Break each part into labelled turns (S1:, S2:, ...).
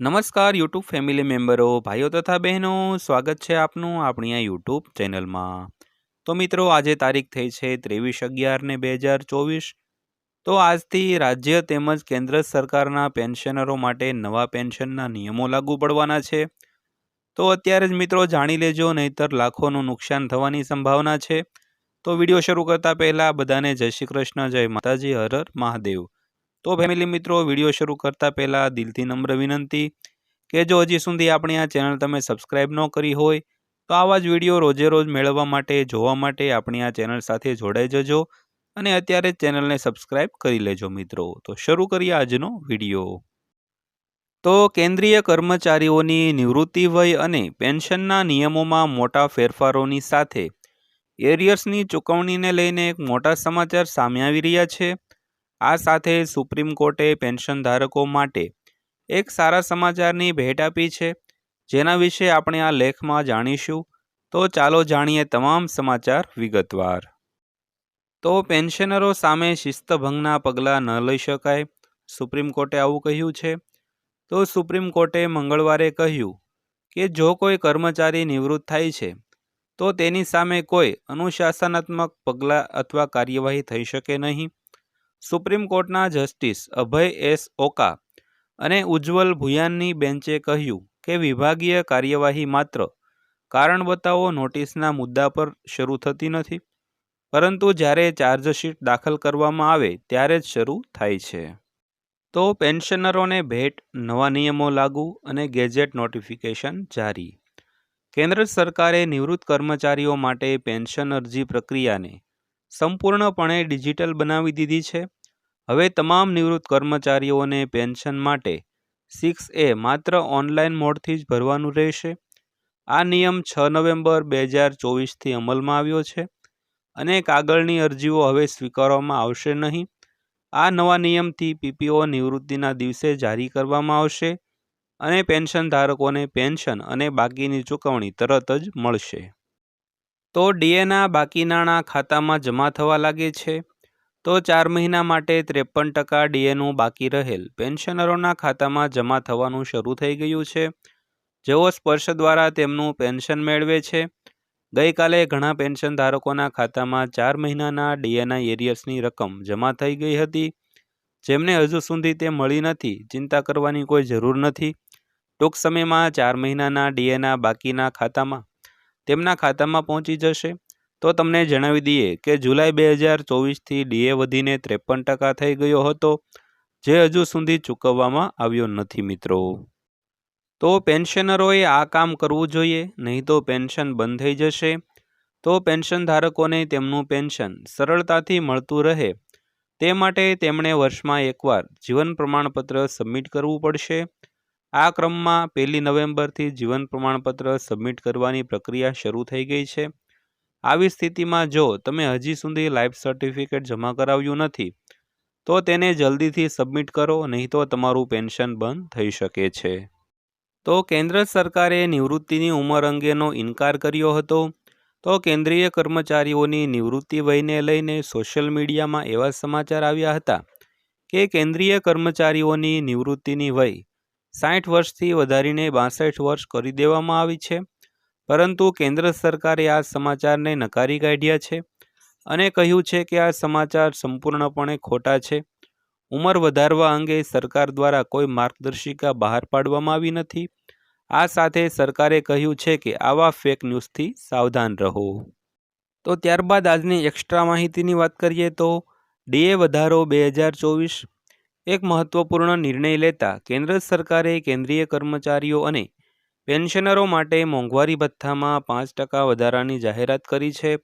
S1: નમસ્કાર YouTube family મેમ્બરો ભાઈઓ તથા બહેનો, સ્વાગત છે આપનું આપણી આ યુટ્યુબ ચેનલમાં તો મિત્રો, આજે તારીખ થઈ છે ત્રેવીસ અગિયાર ને બે હજાર ચોવીસ. તો આજથી રાજ્ય તેમજ કેન્દ્ર સરકારના પેન્શનરો માટે નવા પેન્શનના નિયમો લાગુ પડવાના છે. તો અત્યારે જ મિત્રો જાણી લેજો, નહીતર લાખોનું નુકસાન થવાની સંભાવના છે. તો વીડિયો શરૂ કરતા પહેલાં બધાને જય શ્રી કૃષ્ણ, જય માતાજી હર મહાદેવ. તો ફેમિલી મિત્રો, વીડિયો શરૂ કરતા પહેલાં દિલથી નમ્ર વિનંતી કે જો હજી સુધી આપણી આ ચેનલ તમે સબસ્ક્રાઇબ ન કરી હોય, તો આવા જ વીડિયો રોજે રોજ મેળવવા માટે, જોવા માટે આપણી આ ચેનલ સાથે જોડાઈ જજો અને અત્યારે ચેનલને સબસ્ક્રાઇબ કરી લેજો મિત્રો. તો શરૂ કરીએ આજનો વીડિયો. તો કેન્દ્રીય કર્મચારીઓની નિવૃત્તિ વય અને પેન્શનના નિયમોમાં મોટા ફેરફારોની સાથે એરિયર્સની ચૂકવણીને લઈને એક મોટા સમાચાર સામે આવી રહ્યા છે. આ સાથે સુપ્રીમ કોર્ટે પેન્શન ધારકો માટે એક સારા સમાચારની ભેટ આપી છે. જેના વિશે આપણે આ લેખમાં જાણીશું. તો ચાલો જાણીએ તમામ સમાચાર વિગતવાર. તો પેન્શનરો સામે શિસ્તભંગના પગલાં ન લઈ શકાય. સુપ્રીમ કોર્ટે આવું કહ્યું છે. તો સુપ્રીમ કોર્ટે મંગળવારે કહ્યું કે જો કોઈ કર્મચારી નિવૃત્ત થાય છે, તો તેની સામે કોઈ અનુશાસનાત્મક પગલાં અથવા કાર્યવાહી થઈ શકે નહીં. સુપ્રીમ કોર્ટના જસ્ટિસ અભય એસ ઓકા અને ઉજ્જવલ ભુયાનની બેન્ચે કહ્યું કે વિભાગીય કાર્યવાહી માત્ર કારણ બતાવો નોટિસના મુદ્દા પર શરૂ થતી નથી, પરંતુ જ્યારે ચાર્જશીટ દાખલ કરવામાં આવે ત્યારે જ શરૂ થાય છે. તો પેન્શનરોને ભેટ, નવા નિયમો લાગુ અને ગેજેટ નોટિફિકેશન જારી. કેન્દ્ર સરકારે નિવૃત્ત કર્મચારીઓ માટે પેન્શન અરજી પ્રક્રિયાને સંપૂર્ણપણે ડિજિટલ બનાવી દીધી છે. હવે તમામ નિવૃત્ત કર્મચારીઓને પેન્શન માટે સિક્સ એ માત્ર ઓનલાઈન મોડથી જ ભરવાનું રહેશે. આ નિયમ છ નવેમ્બર બે હજાર ચોવીસથી અમલમાં આવ્યો છે. અને કાગળની અરજીઓ હવે સ્વીકારવામાં આવશે નહીં. આ નવા નિયમથી પીપીઓ નિવૃત્તિના દિવસે જારી કરવામાં આવશે અને પેન્શન ધારકોને પેન્શન અને બાકીની ચૂકવણી તરત જ મળશે. તો ડીએના બાકી નાણાં ખાતામાં જમા થવા લાગે છે. તો ચાર મહિના માટે ત્રેપન ટકા ડીએનું બાકી રહેલ. પેન્શનરોના ખાતામાં જમા થવાનું શરૂ થઈ ગયું છે. જેઓ સ્પર્શ દ્વારા તેમનું પેન્શન મેળવે છે. ગઈકાલે ઘણા પેન્શન ધારકોના ખાતામાં ચાર મહિનાના ડીએના એરિયર્સની રકમ જમા થઈ ગઈ હતી. જેમને હજુ સુધી તે મળી નથી. ચિંતા કરવાની કોઈ જરૂર નથી. ટૂંક સમયમાં ચાર મહિનાના ડીએના બાકીના ખાતામાં તેમના ખાતામાં પહોંચી જશે. તો તમને જણાવી દઈએ કે જુલાઈ બે હજાર ચોવીસથી ડીએ વધીને ત્રેપન ટકા થઈ ગયો હતો, જે હજુ સુધી ચૂકવવામાં આવ્યો નથી મિત્રો. તો પેન્શનરોએ આ કામ કરવું જોઈએ, નહીં તો પેન્શન બંધ થઈ જશે. તો પેન્શન ધારકોને તેમનું પેન્શન સરળતાથી મળતું રહે. તે માટે તેમણે વર્ષમાં એકવાર જીવન પ્રમાણપત્ર સબમિટ કરવું પડશે. આ ક્રમમાં પહેલી નવેમ્બરથી જીવન પ્રમાણપત્ર સબમિટ કરવાની પ્રક્રિયા શરૂ થઈ ગઈ છે. આવી સ્થિતિમાં જો તમે હજી સુધી લાઈફ સર્ટિફિકેટ જમા કરાવ્યું નથી, તો તેને જલ્દીથી સબમિટ કરો, નહીં તો તમારું પેન્શન બંધ થઈ શકે છે. તો કેન્દ્ર સરકારે નિવૃત્તિની ઉંમર અંગેનો ઇનકાર કર્યો હતો. તો કેન્દ્રીય કર્મચારીઓની નિવૃત્તિ વયને લઈને સોશિયલ મીડિયામાં એવા સમાચાર આવ્યા હતા કે કેન્દ્રીય કર્મચારીઓની નિવૃત્તિની વય સાઠ વર્ષથી વધારીને બાસઠ વર્ષ કરી દેવામાં આવી છે. પરંતુ કેન્દ્ર સરકારે આ સમાચારને નકારી કાઢ્યા છે અને કહ્યું છે કે આ સમાચાર સંપૂર્ણપણે ખોટા છે. ઉંમર વધારવા અંગે સરકાર દ્વારા કોઈ માર્ગદર્શિકા બહાર પાડવામાં આવી નથી. આ સાથે સરકારે કહ્યું છે કે આવા ફેક ન્યૂઝથી સાવધાન રહો. તો ત્યારબાદ આજની એક્સ્ટ્રા માહિતીની વાત કરીએ તો ડીએ વધારો બે હજાર ચોવીસ. એક મહત્વપૂર્ણ નિર્ણય લેતા કેન્દ્ર સરકારે કેન્દ્રીય કર્મચારીઓ અને પેન્શનરો માટે મોંઘવારી ભથ્થામાં પાંચ ટકા વધારાની જાહેરાત કરી છે.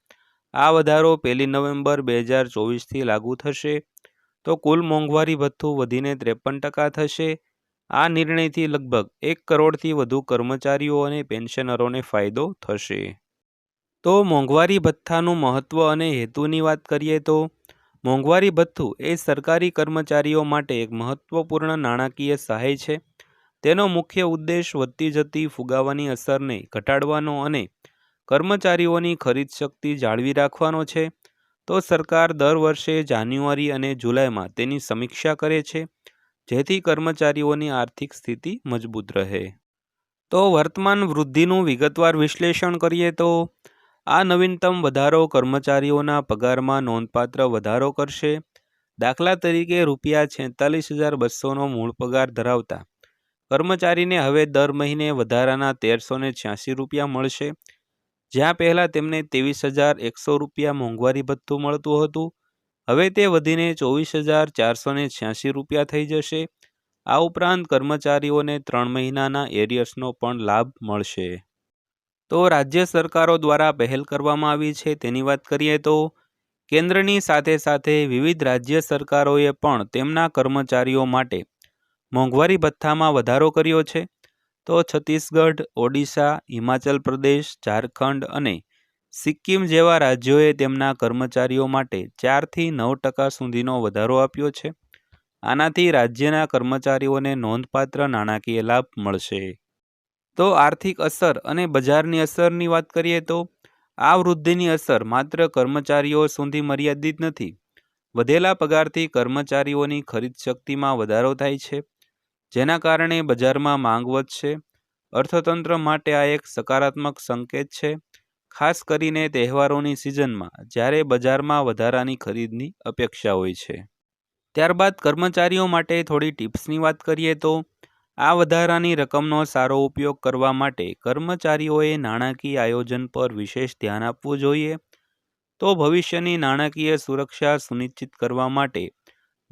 S1: આ વધારો પહેલી નવેમ્બર બે હજાર ચોવીસથી લાગુ થશે. તો કુલ મોંઘવારી ભથ્થું વધીને ત્રેપન ટકા થશે. આ નિર્ણયથી લગભગ એક કરોડથી વધુ કર્મચારીઓ અને પેન્શનરોને ફાયદો થશે. તો મોંઘવારી ભથ્થાનું મહત્ત્વ અને હેતુની વાત કરીએ તો, મોંઘવારી ભથ્થું એ સરકારી કર્મચારીઓ માટે એક મહત્વપૂર્ણ નાણાકીય સહાય છે. તેનો મુખ્ય ઉદ્દેશ વધતી જતી ફુગાવાની અસરને ઘટાડવાનો અને કર્મચારીઓની ખરીદ શક્તિ જાળવી રાખવાનો છે. તો સરકાર દર વર્ષે જાન્યુઆરી અને જુલાઈમાં તેની સમીક્ષા કરે છે, જેથી કર્મચારીઓની આર્થિક સ્થિતિ મજબૂત રહે. તો વર્તમાન વૃદ્ધિનું વિગતવાર વિશ્લેષણ કરીએ તો, આ નવીનતમ વધારો કર્મચારીઓના પગારમાં નોંધપાત્ર વધારો કરશે. દાખલા તરીકે રૂપિયા છેતાલીસ હજાર બસોનો મૂળ પગાર ધરાવતા કર્મચારીને હવે દર મહિને વધારાના તેરસો ને છ્યાસી રૂપિયા મળશે. જ્યાં પહેલાં તેમને ત્રેવીસ હજાર એકસો રૂપિયા મોંઘવારી ભથ્થું મળતું હતું. હવે તે વધીને ચોવીસ હજાર ચારસો ને છ્યાસી રૂપિયા થઈ જશે. આ ઉપરાંત કર્મચારીઓને ત્રણ મહિનાના એરિયર્સનો પણ લાભ મળશે. તો રાજ્ય સરકારો દ્વારા પહેલ કરવામાં આવી છે તેની વાત કરીએ તો, કેન્દ્રની સાથે સાથે વિવિધ રાજ્ય સરકારોએ પણ તેમના કર્મચારીઓ માટે મોંઘવારી ભથ્થામાં વધારો કર્યો છે, તો છત્તીસગઢ, ઓડિશા, હિમાચલ પ્રદેશ, ઝારખંડ અને સિક્કિમ જેવા રાજ્યોએ તેમના કર્મચારીઓ માટે ચારથી નવ ટકા સુધીનો વધારો આપ્યો છે. આનાથી રાજ્યના કર્મચારીઓને નોંધપાત્ર નાણાકીય લાભ મળશે. તો આર્થિક અસર અને બજારની અસરની વાત કરીએ તો, આ વૃદ્ધિની અસર માત્ર કર્મચારીઓ સુધી મર્યાદિત નથી. વધેલા પગારથી કર્મચારીઓની ખરીદ શક્તિમાં વધારો થાય છે. જેના કારણે બજારમાં માંગ વધશે. અર્થતંત્ર માટે આ એક સકારાત્મક સંકેત છે. ખાસ કરીને તહેવારોની સિઝનમાં, જ્યારે બજારમાં વધારાની ખરીદની અપેક્ષા હોય છે. ત્યારબાદ કર્મચારીઓ માટે થોડી ટિપ્સની વાત કરીએ તો, આ વધારાની રકમનો સારો ઉપયોગ કરવા માટે કર્મચારીઓએ નાણાકીય આયોજન પર વિશેષ ધ્યાન આપવું જોઈએ. તો ભવિષ્યની નાણાકીય સુરક્ષા સુનિશ્ચિત કરવા માટે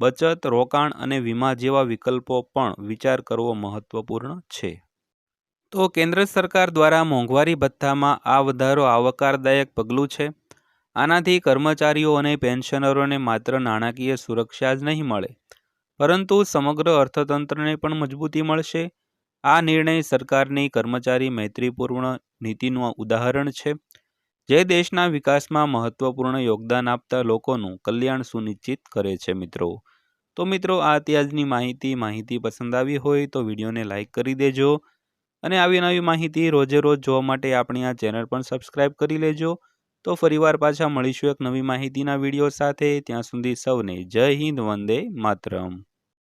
S1: બચત, રોકાણ અને વીમા જેવા વિકલ્પો પણ વિચાર કરવો મહત્વપૂર્ણ છે. તો કેન્દ્ર સરકાર દ્વારા મોંઘવારી ભથ્થામાં આ વધારો આવકારદાયક પગલું છે? આનાથી કર્મચારીઓ અને પેન્શનરોને માત્ર નાણાકીય સુરક્ષા જ નહીં મળે, પરંતુ સમગ્ર અર્થતંત્રને પણ મજબૂતી મળશે. આ નિર્ણય સરકારની કર્મચારી મૈત્રીપૂર્ણ નીતિનું ઉદાહરણ છે. જે દેશના વિકાસમાં મહત્વપૂર્ણ યોગદાન આપતા લોકોનું કલ્યાણ સુનિશ્ચિત કરે છે મિત્રો. તો મિત્રો, આ અત્યારની માહિતી માહિતી પસંદ આવી હોય તો વિડીયોને લાઇક કરી દેજો અને આવી નવી માહિતી રોજે રોજ જોવા માટે આપણી આ ચેનલ પણ સબસ્ક્રાઇબ કરી લેજો. તો ફરીવાર પાછા મળીશું એક નવી માહિતીના વીડિયો સાથે. ત્યાં સુધી સૌને જય હિન્દ, વંદે માતરમ.